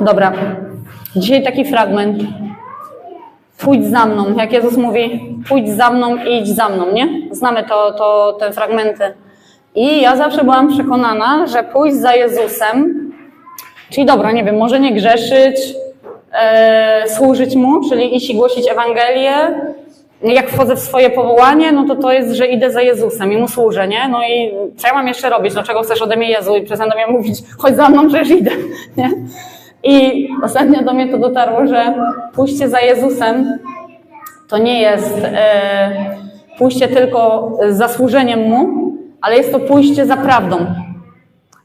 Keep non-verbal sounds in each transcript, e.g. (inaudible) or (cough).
Dobra. Dzisiaj taki fragment. Pójdź za mną. Jak Jezus mówi, pójdź za mną i idź za mną, nie? Znamy to, to, te fragmenty. I ja zawsze byłam przekonana, że pójść za Jezusem, czyli dobra, nie wiem, może nie grzeszyć, e, służyć Mu, czyli iść i głosić Ewangelię. Jak wchodzę w swoje powołanie, no to to jest, że idę za Jezusem i Mu służę, nie? No i co ja mam jeszcze robić? Dlaczego chcesz ode mnie Jezu? I przestań do mnie mówić, chodź za mną, przecież idę, (laughs) nie? I ostatnio do mnie to dotarło, że pójście za Jezusem to nie jest e, pójście tylko z zasłużeniem Mu, ale jest to pójście za prawdą.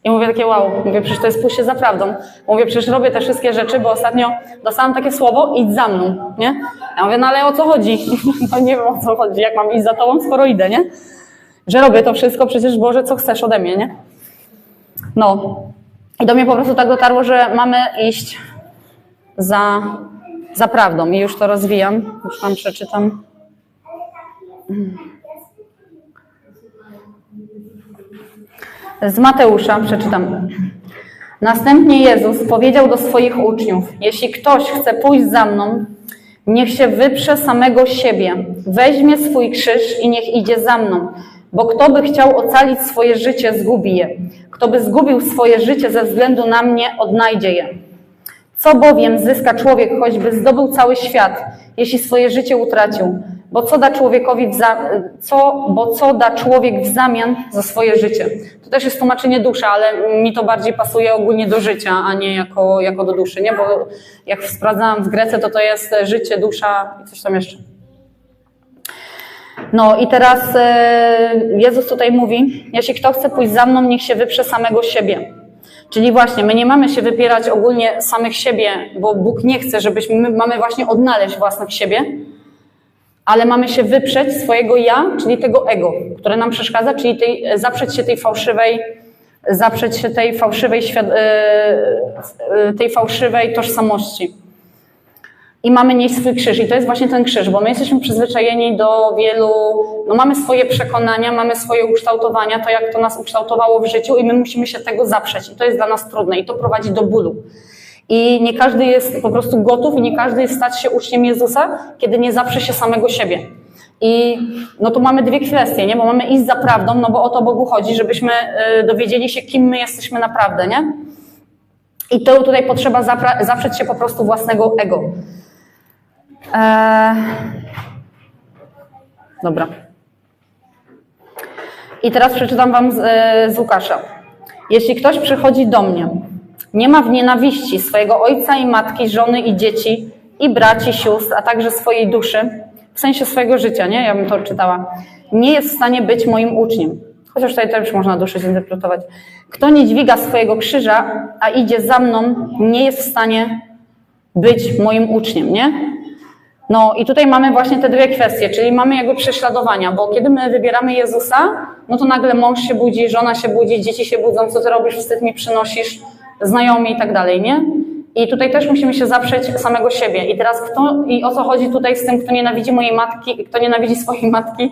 I mówię takie wow, mówię, przecież to jest pójście za prawdą. Mówię, przecież robię te wszystkie rzeczy, bo ostatnio dostałam takie słowo, idź za mną, nie? Ja mówię, no ale o co chodzi? (laughs) No nie wiem o co chodzi, jak mam iść za tobą, skoro idę, nie? Że robię to wszystko, przecież Boże, co chcesz ode mnie, nie? No. I do mnie po prostu tak dotarło, że mamy iść za, za prawdą. I już to rozwijam, już tam przeczytam. Z Mateusza przeczytam. Następnie Jezus powiedział do swoich uczniów: Jeśli ktoś chce pójść za mną, niech się wyprze samego siebie, weźmie swój krzyż i niech idzie za mną. Bo kto by chciał ocalić swoje życie, zgubi je. Kto by zgubił swoje życie ze względu na mnie, odnajdzie je. Co bowiem zyska człowiek, choćby zdobył cały świat, jeśli swoje życie utracił? Bo co da człowiekowi w za, co, bo co da człowiek w zamian za swoje życie? To też jest tłumaczenie dusza, ale mi to bardziej pasuje ogólnie do życia, a nie jako, jako do duszy, nie? Bo jak sprawdzałam w Grece, to to jest życie, dusza i coś tam jeszcze. No i teraz e, Jezus tutaj mówi, jeśli kto chce pójść za mną, niech się wyprze samego siebie. Czyli właśnie, my nie mamy się wypierać ogólnie samych siebie, bo Bóg nie chce, żebyśmy, my mamy właśnie odnaleźć własnych siebie, ale mamy się wyprzeć swojego ja, czyli tego ego, które nam przeszkadza, czyli tej, zaprzeć się tej fałszywej, zaprzeć się tej fałszywej, świad- e, tej fałszywej tożsamości. I mamy nieść swój krzyż. I to jest właśnie ten krzyż, bo my jesteśmy przyzwyczajeni do wielu, no mamy swoje przekonania, mamy swoje ukształtowania, to jak to nas ukształtowało w życiu i my musimy się tego zaprzeć. I to jest dla nas trudne i to prowadzi do bólu. I nie każdy jest po prostu gotów i nie każdy jest stać się uczniem Jezusa, kiedy nie zaprze się samego siebie. I no tu mamy dwie kwestie, nie? Bo mamy iść za prawdą, no bo o to Bogu chodzi, żebyśmy y, dowiedzieli się, kim my jesteśmy naprawdę, nie? I to tutaj potrzeba zapra- zaprzeć się po prostu własnego ego. Eee... Dobra. I teraz przeczytam Wam z, e, z Łukasza. Jeśli ktoś przychodzi do mnie, nie ma w nienawiści swojego ojca i matki, żony i dzieci, i braci, sióstr, a także swojej duszy, w sensie swojego życia, nie? Ja bym to czytała. Nie jest w stanie być moim uczniem. Chociaż tutaj też można duszę zinterpretować. Kto nie dźwiga swojego krzyża, a idzie za mną, nie jest w stanie być moim uczniem, nie? No i tutaj mamy właśnie te dwie kwestie, czyli mamy jakby prześladowania, bo kiedy my wybieramy Jezusa, no to nagle mąż się budzi, żona się budzi, dzieci się budzą, co ty robisz, wstyd mi przynosisz, znajomi i tak dalej, nie? I tutaj też musimy się zaprzeć samego siebie. I teraz kto, i o co chodzi tutaj z tym, kto nienawidzi mojej matki, kto nienawidzi swojej matki,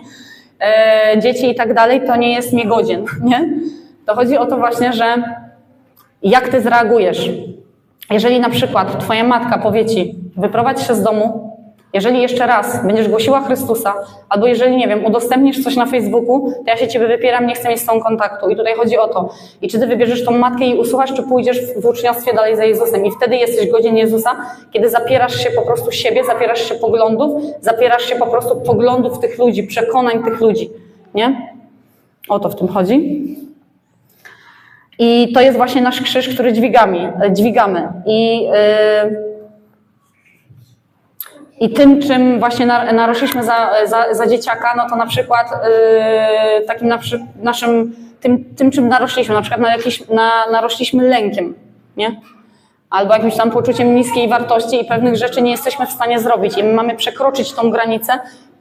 e, dzieci i tak dalej, to nie jest mnie godzien, nie? To chodzi o to właśnie, że jak ty zareagujesz. Jeżeli na przykład twoja matka powie ci, wyprowadź się z domu, jeżeli jeszcze raz będziesz głosiła Chrystusa, albo jeżeli, nie wiem, udostępnisz coś na Facebooku, to ja się ciebie wypieram, nie chcę mieć z tą kontaktu. I tutaj chodzi o to. I czy ty wybierzesz tą matkę i usłuchasz, czy pójdziesz w uczniostwie dalej za Jezusem. I wtedy jesteś godzien Jezusa, kiedy zapierasz się po prostu siebie, zapierasz się poglądów, zapierasz się po prostu poglądów tych ludzi, przekonań tych ludzi. Nie? O to w tym chodzi. I to jest właśnie nasz krzyż, który dźwigamy. dźwigamy. I... Yy, i tym, czym właśnie narośliśmy za, za, za dzieciaka, no to na przykład yy, takim na, naszym, tym, tym, czym narośliśmy, na przykład na jakiś, na, narośliśmy lękiem, nie? Albo jakimś tam poczuciem niskiej wartości i pewnych rzeczy nie jesteśmy w stanie zrobić. I my mamy przekroczyć tą granicę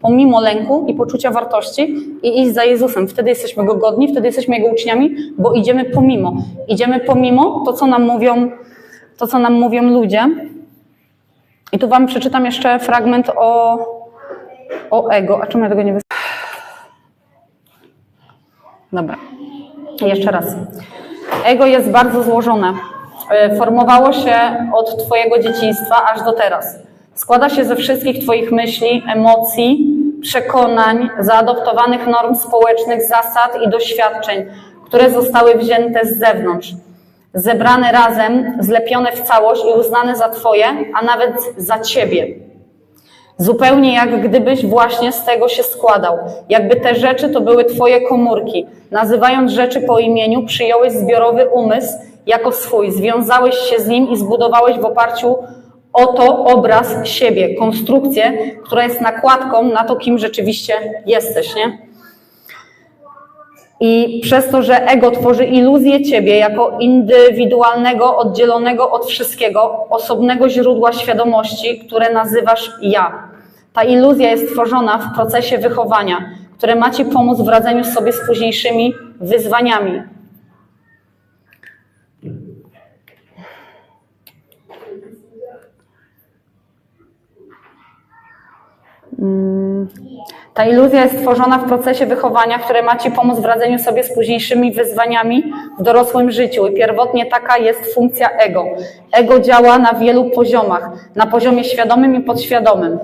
pomimo lęku i poczucia wartości i iść za Jezusem. Wtedy jesteśmy Go godni, wtedy jesteśmy Jego uczniami, bo idziemy pomimo. Idziemy pomimo to, co nam mówią, to, co nam mówią ludzie, i tu Wam przeczytam jeszcze fragment o, o ego. A czemu ja tego nie wys... Dobra. Jeszcze raz. ego jest bardzo złożone. E, Formowało się od Twojego dzieciństwa aż do teraz. Składa się ze wszystkich Twoich myśli, emocji, przekonań, zaadoptowanych norm społecznych, zasad i doświadczeń, które zostały wzięte z zewnątrz. Zebrane razem, zlepione w całość i uznane za Twoje, a nawet za Ciebie. Zupełnie jak gdybyś właśnie z tego się składał. Jakby te rzeczy to były Twoje komórki. Nazywając rzeczy po imieniu, przyjąłeś zbiorowy umysł jako swój, związałeś się z nim i zbudowałeś w oparciu o to obraz siebie, konstrukcję, która jest nakładką na to, kim rzeczywiście jesteś, nie? I przez to, że ego tworzy iluzję ciebie jako indywidualnego, oddzielonego od wszystkiego, osobnego źródła świadomości, które nazywasz ja. Ta iluzja jest tworzona w procesie wychowania, które ma ci pomóc w radzeniu sobie z późniejszymi wyzwaniami. Ta iluzja jest tworzona w procesie wychowania, które ma Ci pomóc w radzeniu sobie z późniejszymi wyzwaniami w dorosłym życiu. I pierwotnie taka jest funkcja ego. Ego działa na wielu poziomach, na poziomie świadomym i podświadomym.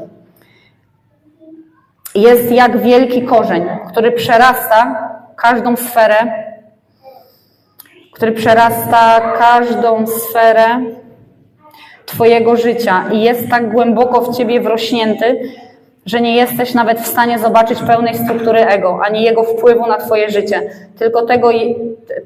Jest jak wielki korzeń, który przerasta każdą sferę, który przerasta każdą sferę Twojego życia i jest tak głęboko w Ciebie wrośnięty, że nie jesteś nawet w stanie zobaczyć pełnej struktury ego, ani jego wpływu na Twoje życie. Tylko tego,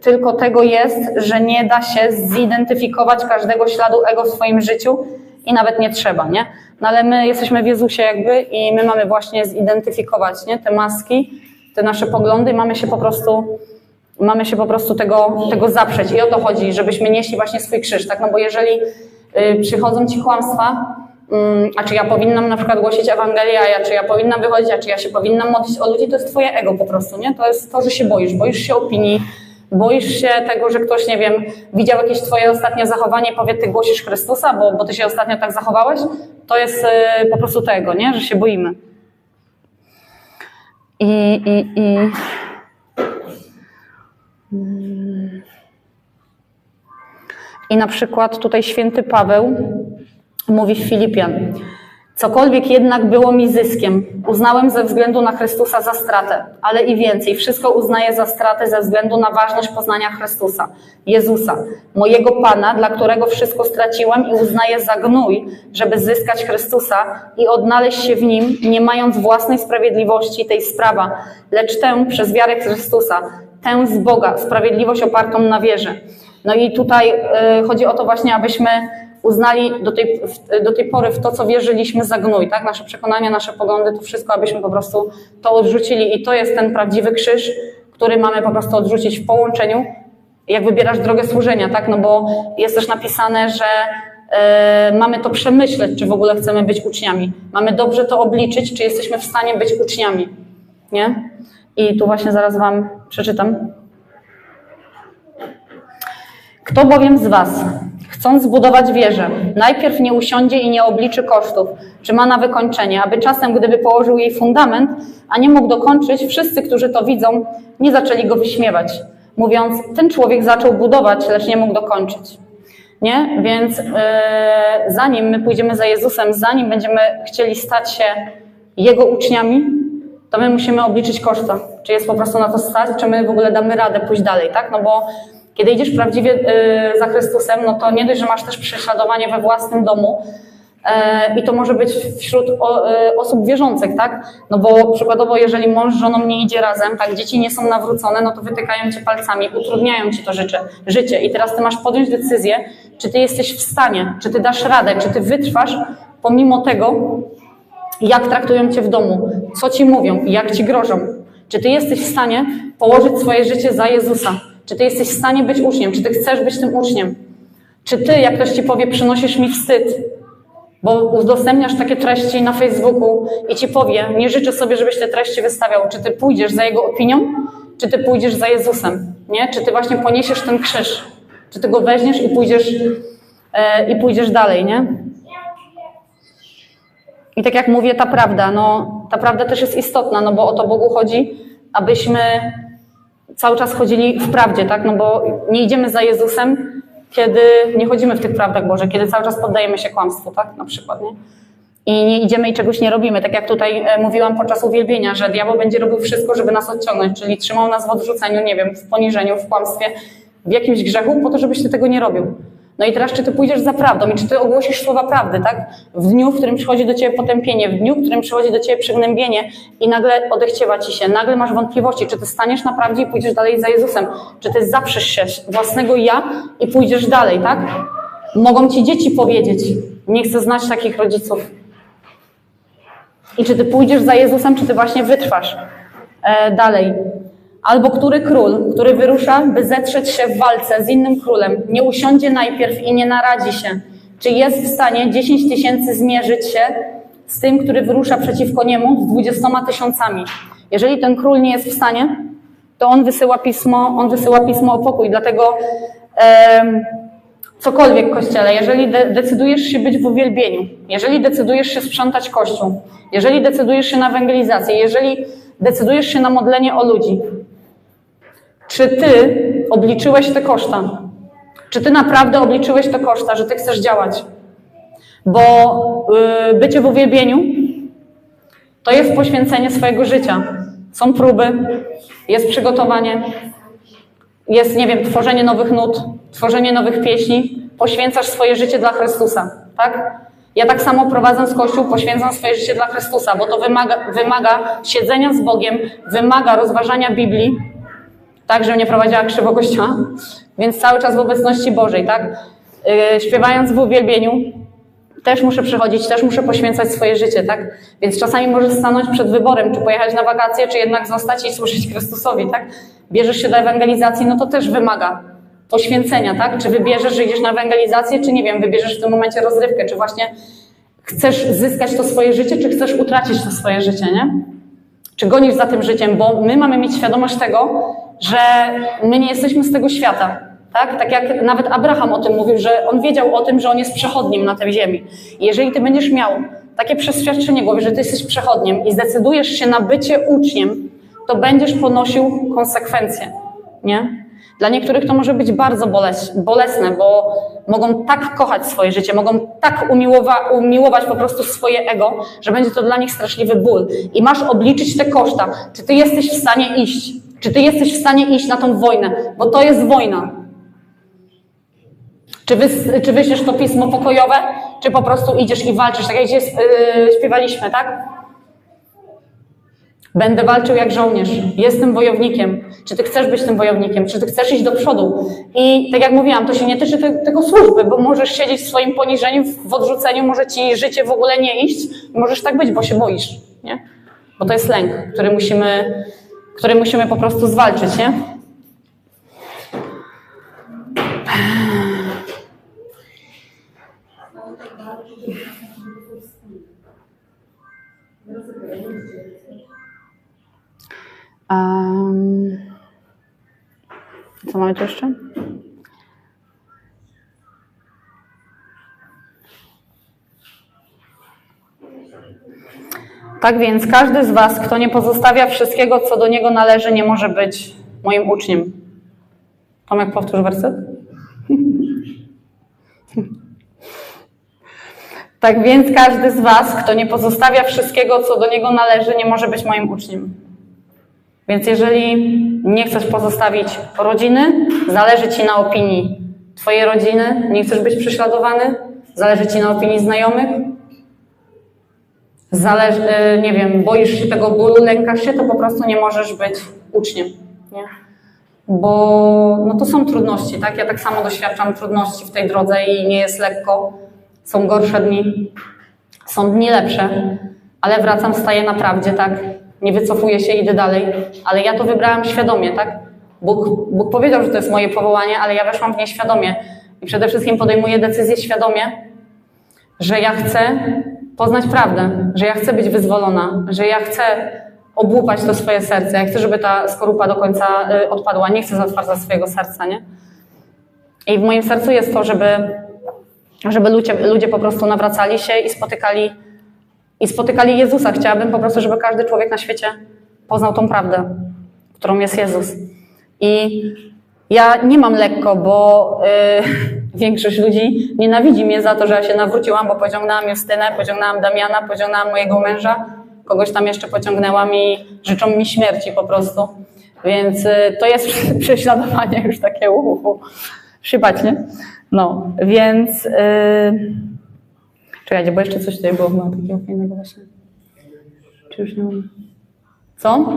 tylko tego jest, że nie da się zidentyfikować każdego śladu ego w swoim życiu i nawet nie trzeba, nie? No ale my jesteśmy w Jezusie jakby i my mamy właśnie zidentyfikować, nie? Te maski, te nasze poglądy i mamy się po prostu mamy się po prostu tego, tego zaprzeć. I o to chodzi, żebyśmy nieśli właśnie swój krzyż, tak? No bo jeżeli y, przychodzą Ci kłamstwa, a czy ja powinnam na przykład głosić Ewangelię, a czy ja powinnam wychodzić, a czy ja się powinnam modlić o ludzi, to jest twoje ego po prostu, nie? To jest to, że się boisz, boisz się opinii, boisz się tego, że ktoś, nie wiem, widział jakieś twoje ostatnie zachowanie powie, ty głosisz Chrystusa, bo, bo ty się ostatnio tak zachowałeś, to jest y, po prostu tego, nie? Że się boimy. I, i, i... I na przykład tutaj święty Paweł mówi Filipian. Cokolwiek jednak było mi zyskiem, uznałem ze względu na Chrystusa za stratę, ale i więcej, wszystko uznaję za stratę ze względu na ważność poznania Chrystusa, Jezusa, mojego Pana, dla którego wszystko straciłem i uznaję za gnój, żeby zyskać Chrystusa i odnaleźć się w Nim, nie mając własnej sprawiedliwości tej sprawa, lecz tę przez wiarę Chrystusa, tę z Boga, sprawiedliwość opartą na wierze. No i tutaj y, chodzi o to właśnie, abyśmy uznali do tej, do tej pory w to, co wierzyliśmy za gnój, tak? Nasze przekonania, nasze poglądy, to wszystko, abyśmy po prostu to odrzucili i to jest ten prawdziwy krzyż, który mamy po prostu odrzucić w połączeniu, jak wybierasz drogę służenia, tak? No bo jest też napisane, że e, mamy to przemyśleć, czy w ogóle chcemy być uczniami. Mamy dobrze to obliczyć, czy jesteśmy w stanie być uczniami, nie? I tu właśnie zaraz Wam przeczytam. Kto bowiem z Was, chcąc zbudować wieżę, najpierw nie usiądzie i nie obliczy kosztów, czy ma na wykończenie, aby czasem, gdyby położył jej fundament, a nie mógł dokończyć, wszyscy, którzy to widzą, nie zaczęli go wyśmiewać, mówiąc, ten człowiek zaczął budować, lecz nie mógł dokończyć. Nie? Więc yy, zanim my pójdziemy za Jezusem, zanim będziemy chcieli stać się Jego uczniami, to my musimy obliczyć koszta. Czy jest po prostu na to stać, czy my w ogóle damy radę pójść dalej, tak? No bo kiedy idziesz prawdziwie y, za Chrystusem, no to nie dość, że masz też prześladowanie we własnym domu, e, i to może być wśród y, osób wierzących, tak? No bo przykładowo, jeżeli mąż z żoną nie idzie razem, tak, dzieci nie są nawrócone, no to wytykają cię palcami, utrudniają ci to życie, życie. I teraz ty masz podjąć decyzję, czy ty jesteś w stanie, czy ty dasz radę, czy ty wytrwasz pomimo tego, jak traktują cię w domu, co ci mówią, jak ci grożą. Czy ty jesteś w stanie położyć swoje życie za Jezusa? Czy ty jesteś w stanie być uczniem? Czy ty chcesz być tym uczniem? Czy ty, jak ktoś ci powie, przynosisz mi wstyd, bo udostępniasz takie treści na Facebooku i ci powie, nie życzę sobie, żebyś te treści wystawiał. Czy ty pójdziesz za jego opinią, czy ty pójdziesz za Jezusem? Nie? Czy ty właśnie poniesiesz ten krzyż? Czy ty go weźmiesz i pójdziesz, e, i pójdziesz dalej, nie? I tak jak mówię, ta prawda, no, ta prawda też jest istotna, no bo o to Bogu chodzi, abyśmy cały czas chodzili w prawdzie, tak? No bo nie idziemy za Jezusem, kiedy nie chodzimy w tych prawdach Boże, kiedy cały czas poddajemy się kłamstwu, tak? Na przykład, nie? I nie idziemy i czegoś nie robimy. Tak jak tutaj e, mówiłam podczas uwielbienia, że diabeł będzie robił wszystko, żeby nas odciągnąć, czyli trzymał nas w odrzuceniu, nie wiem, w poniżeniu, w kłamstwie, w jakimś grzechu, po to, żebyś ty tego nie robił. No i teraz, czy ty pójdziesz za prawdą i czy ty ogłosisz słowa prawdy, tak? W dniu, w którym przychodzi do ciebie potępienie, w dniu, w którym przychodzi do ciebie przygnębienie i nagle odechciewa ci się, nagle masz wątpliwości, czy ty staniesz na prawdzie i pójdziesz dalej za Jezusem, czy ty zaprzesz się własnego ja i pójdziesz dalej, tak? Mogą ci dzieci powiedzieć, nie chcę znać takich rodziców. I czy ty pójdziesz za Jezusem, czy ty właśnie wytrwasz e, dalej. Albo który król, który wyrusza, by zetrzeć się w walce z innym królem, nie usiądzie najpierw i nie naradzi się, czy jest w stanie 10 tysięcy zmierzyć się z tym, który wyrusza przeciwko niemu z 20 tysiącami. Jeżeli ten król nie jest w stanie, to on wysyła pismo, on wysyła pismo o pokój. Dlatego em, cokolwiek kościele, jeżeli de decydujesz się być w uwielbieniu, jeżeli decydujesz się sprzątać kościół, jeżeli decydujesz się na ewangelizację, jeżeli decydujesz się na modlenie o ludzi, czy ty obliczyłeś te koszta? Czy ty naprawdę obliczyłeś te koszta, że ty chcesz działać? Bo yy, bycie w uwielbieniu to jest poświęcenie swojego życia. Są próby, jest przygotowanie, jest, nie wiem, tworzenie nowych nut, tworzenie nowych pieśni. Poświęcasz swoje życie dla Chrystusa, tak? Ja tak samo prowadząc Kościół poświęcam swoje życie dla Chrystusa, bo to wymaga, wymaga siedzenia z Bogiem, wymaga rozważania Biblii, tak, żebym nie prowadziła krzywo Kościoła, więc cały czas w obecności Bożej, tak? Yy, śpiewając w uwielbieniu, też muszę przychodzić, też muszę poświęcać swoje życie, tak? Więc czasami możesz stanąć przed wyborem, czy pojechać na wakacje, czy jednak zostać i służyć Chrystusowi, tak? Bierzesz się do ewangelizacji, no to też wymaga poświęcenia, tak? Czy wybierzesz, że idziesz na ewangelizację, czy nie wiem, wybierzesz w tym momencie rozrywkę, czy właśnie chcesz zyskać to swoje życie, czy chcesz utracić to swoje życie, nie? Czy gonisz za tym życiem, bo my mamy mieć świadomość tego, że my nie jesteśmy z tego świata. Tak? tak jak nawet Abraham o tym mówił, że on wiedział o tym, że on jest przechodnim na tej ziemi. I jeżeli ty będziesz miał takie przeświadczenie głowy, że ty jesteś przechodniem i zdecydujesz się na bycie uczniem, to będziesz ponosił konsekwencje. Nie? Dla niektórych to może być bardzo boles, bolesne, bo mogą tak kochać swoje życie, mogą tak umiłowa, umiłować po prostu swoje ego, że będzie to dla nich straszliwy ból. I masz obliczyć te koszta. Czy ty jesteś w stanie iść? Czy ty jesteś w stanie iść na tą wojnę? Bo to jest wojna. Czy, wy, czy wyślesz to pismo pokojowe, czy po prostu idziesz i walczysz, tak jak dzisiaj yy, śpiewaliśmy, tak? Będę walczył jak żołnierz. Jestem wojownikiem. Czy ty chcesz być tym wojownikiem? Czy ty chcesz iść do przodu? I tak jak mówiłam, to się nie tyczy te, tego służby, bo możesz siedzieć w swoim poniżeniu, w odrzuceniu, może ci życie w ogóle nie iść. Możesz tak być, bo się boisz, nie? Bo to jest lęk, który musimy, który musimy po prostu zwalczyć, nie? Um, co mamy tu jeszcze? Tak więc każdy z Was, kto nie pozostawia wszystkiego, co do niego należy, nie może być moim uczniem. Tomek, powtórz werset. (laughs) tak więc każdy z Was, kto nie pozostawia wszystkiego, co do niego należy, nie może być moim uczniem. Więc jeżeli nie chcesz pozostawić rodziny, zależy Ci na opinii Twojej rodziny, nie chcesz być prześladowany, zależy Ci na opinii znajomych, zależy, nie wiem, boisz się tego bólu, lękasz się, to po prostu nie możesz być uczniem. Nie? Bo no to są trudności, tak? Ja tak samo doświadczam trudności w tej drodze i nie jest lekko. Są gorsze dni, są dni lepsze, ale wracam, staję na prawdzie, tak? nie wycofuję się, idę dalej, ale ja to wybrałam świadomie, tak? Bóg, Bóg powiedział, że to jest moje powołanie, ale ja weszłam w nie świadomie i przede wszystkim podejmuję decyzję świadomie, że ja chcę poznać prawdę, że ja chcę być wyzwolona, że ja chcę obłupać to swoje serce, ja chcę, żeby ta skorupa do końca y, odpadła, nie chcę zatwardzać swojego serca, nie? I w moim sercu jest to, żeby, żeby ludzie, ludzie po prostu nawracali się i spotykali i spotykali Jezusa. Chciałabym po prostu, żeby każdy człowiek na świecie poznał tą prawdę, którą jest Jezus. I ja nie mam lekko, bo y, większość ludzi nienawidzi mnie za to, że ja się nawróciłam, bo pociągnęłam Justynę, pociągnęłam Damiana, pociągnęłam mojego męża, kogoś tam jeszcze pociągnęłam i życzą mi śmierci po prostu. Więc y, to jest (laughs) prześladowanie już takie uhu, szybać, nie? No, więc... Y, czekajcie, bo jeszcze coś tutaj było chyba takiego fajnego właśnie. Czy już nie mam? Co?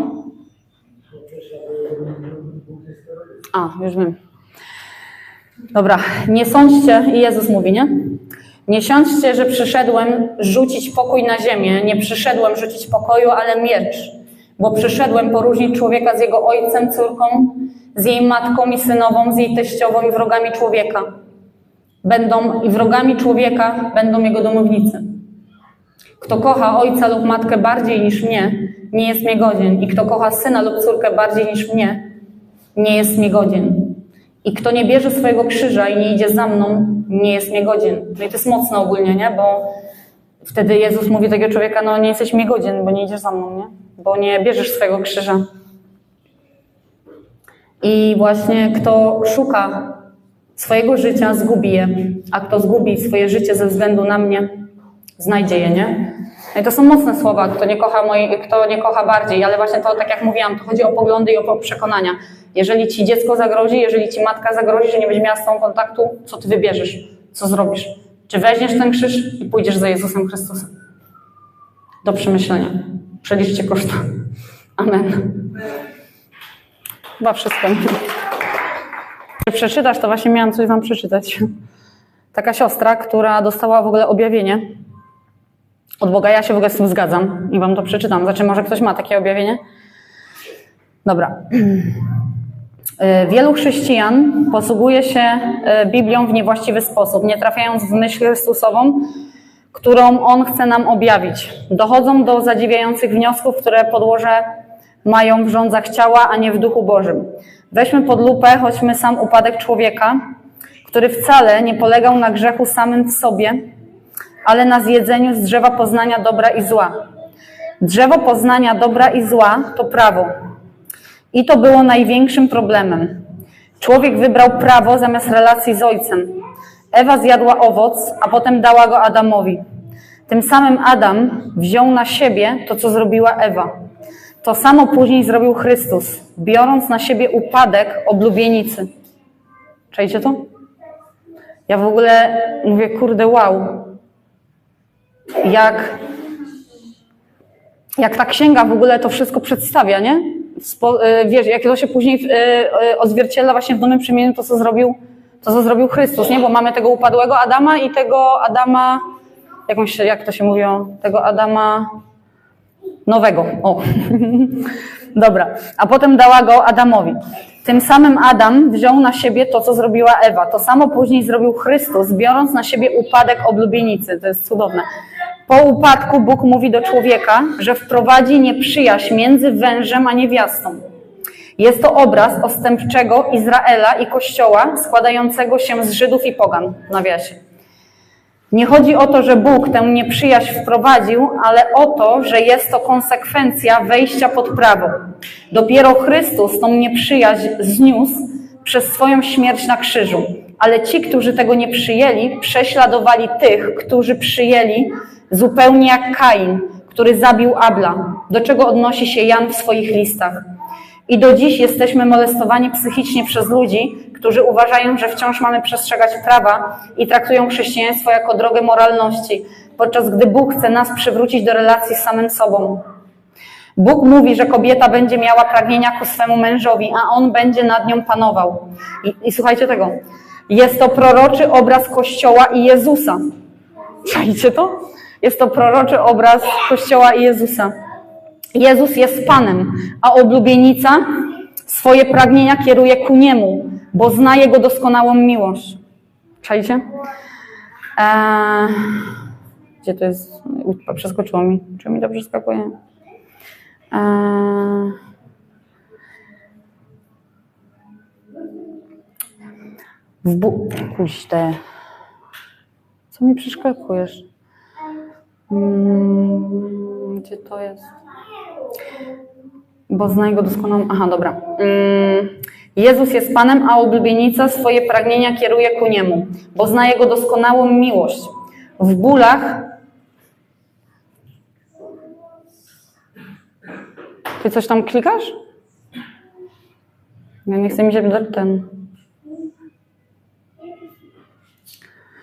A, już wiem. Dobra, nie sądźcie, i Jezus mówi, nie? Nie sądźcie, że przyszedłem rzucić pokój na ziemię. Nie przyszedłem rzucić pokoju, ale miecz. Bo przyszedłem poróżnić człowieka z jego ojcem, córką, z jej matką i synową, z jej teściową i wrogami człowieka. Będą i wrogami człowieka będą jego domownicy. Kto kocha ojca lub matkę bardziej niż mnie, nie jest mnie godzien. I kto kocha syna lub córkę bardziej niż mnie, nie jest mnie godzien. I kto nie bierze swojego krzyża i nie idzie za mną, nie jest mnie godzien. No i to jest mocne ogólnie, nie? Bo wtedy Jezus mówi do takiego człowieka, no nie jesteś mnie godzien, bo nie idziesz za mną, nie? Bo nie bierzesz swojego krzyża. I właśnie kto szuka swojego życia, zgubi je. A kto zgubi swoje życie ze względu na mnie, znajdzie je, nie? I to są mocne słowa, kto nie kocha, moi, kto nie kocha bardziej, ale właśnie to, tak jak mówiłam, to chodzi o poglądy i o przekonania. Jeżeli ci dziecko zagrozi, jeżeli ci matka zagrozi, że nie będzie miała z tobą kontaktu, co ty wybierzesz? Co zrobisz? Czy weźmiesz ten krzyż i pójdziesz za Jezusem Chrystusem? Do przemyślenia. Przeliczcie koszta. Amen. Chyba wszystko. Jak przeczytasz, to właśnie miałam coś wam przeczytać. Taka siostra, która dostała w ogóle objawienie od Boga. Ja się w ogóle z tym zgadzam i wam to przeczytam. Znaczy, może ktoś ma takie objawienie? Dobra. (clears throat) Wielu chrześcijan posługuje się Biblią w niewłaściwy sposób, nie trafiając w myśl Chrystusową, którą On chce nam objawić. Dochodzą do zadziwiających wniosków, które podłoże mają w rządzach ciała, a nie w duchu Bożym. Weźmy pod lupę choćby sam upadek człowieka, który wcale nie polegał na grzechu samym w sobie, ale na zjedzeniu z drzewa poznania dobra i zła. Drzewo poznania dobra i zła to prawo. I to było największym problemem. Człowiek wybrał prawo zamiast relacji z ojcem. Ewa zjadła owoc, a potem dała go Adamowi. Tym samym Adam wziął na siebie to, co zrobiła Ewa. To samo później zrobił Chrystus, biorąc na siebie upadek oblubienicy. Czajcie to? Ja w ogóle mówię, kurde, wow. Jak, jak ta księga w ogóle to wszystko przedstawia, nie? Spo, wiesz, jak to się później odzwierciedla właśnie w Nowym Przemieniu, to co zrobił, to co zrobił Chrystus, nie? Bo mamy tego upadłego Adama i tego Adama, jakąś, jak to się mówiło, tego Adama nowego. O. (laughs) Dobra. A potem dała go Adamowi. Tym samym Adam wziął na siebie to, co zrobiła Ewa. To samo później zrobił Chrystus, biorąc na siebie upadek oblubienicy. To jest cudowne. Po upadku Bóg mówi do człowieka, że wprowadzi nieprzyjaźń między wężem a niewiastą. Jest to obraz ostępczego Izraela i Kościoła składającego się z Żydów i Pogan, nawiasie. Nie chodzi o to, że Bóg tę nieprzyjaźń wprowadził, ale o to, że jest to konsekwencja wejścia pod prawo. Dopiero Chrystus tą nieprzyjaźń zniósł przez swoją śmierć na krzyżu. Ale ci, którzy tego nie przyjęli, prześladowali tych, którzy przyjęli zupełnie jak Kain, który zabił Abla, do czego odnosi się Jan w swoich listach. I do dziś jesteśmy molestowani psychicznie przez ludzi, którzy uważają, że wciąż mamy przestrzegać prawa i traktują chrześcijaństwo jako drogę moralności, podczas gdy Bóg chce nas przywrócić do relacji z samym sobą. Bóg mówi, że kobieta będzie miała pragnienia ku swemu mężowi, a on będzie nad nią panował. I, i słuchajcie tego. Jest to proroczy obraz Kościoła i Jezusa. Czajcie to? Jest to proroczy obraz Kościoła i Jezusa. Jezus jest Panem, a oblubienica swoje pragnienia kieruje ku Niemu, bo zna Jego doskonałą miłość. Czajcie? Eee, gdzie to jest? Przeskoczyło mi. Czy mi to przeskakuje? Eee, w bu... Co mi przeskakujesz? Hmm, gdzie to jest? Bo zna jego doskonałą. Aha, dobra. Hmm, Jezus jest Panem, a oblubienica swoje pragnienia kieruje ku Niemu, bo zna Jego doskonałą miłość. W bólach Ty coś tam klikasz? Ja nie chcę mi się ten.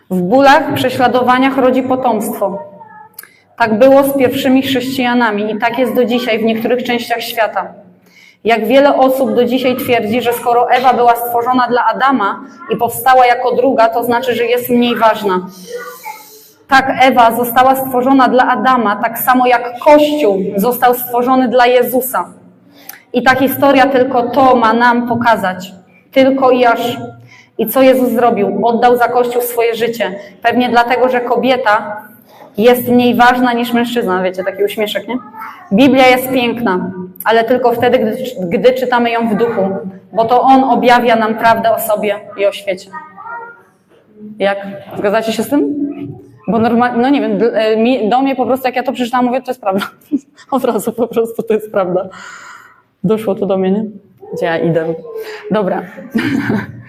W bólach, prześladowaniach rodzi potomstwo. Tak było z pierwszymi chrześcijanami i tak jest do dzisiaj w niektórych częściach świata. Jak wiele osób do dzisiaj twierdzi, że skoro Ewa była stworzona dla Adama i powstała jako druga, to znaczy, że jest mniej ważna. Tak Ewa została stworzona dla Adama, tak samo jak Kościół został stworzony dla Jezusa. I ta historia tylko to ma nam pokazać. Tylko i aż. I co Jezus zrobił? Oddał za Kościół swoje życie. Pewnie dlatego, że kobieta jest mniej ważna niż mężczyzna. Wiecie, taki uśmieszek, nie? Biblia jest piękna, ale tylko wtedy, gdy, gdy czytamy ją w duchu, bo to On objawia nam prawdę o sobie i o świecie. Jak? Zgadzacie się z tym? Bo normalnie, no nie wiem, e, do mnie po prostu, jak ja to przeczytałam, mówię, to jest prawda. (laughs) Od razu po prostu to jest prawda. Doszło to do mnie, nie? Gdzie ja idę? Dobra. (laughs)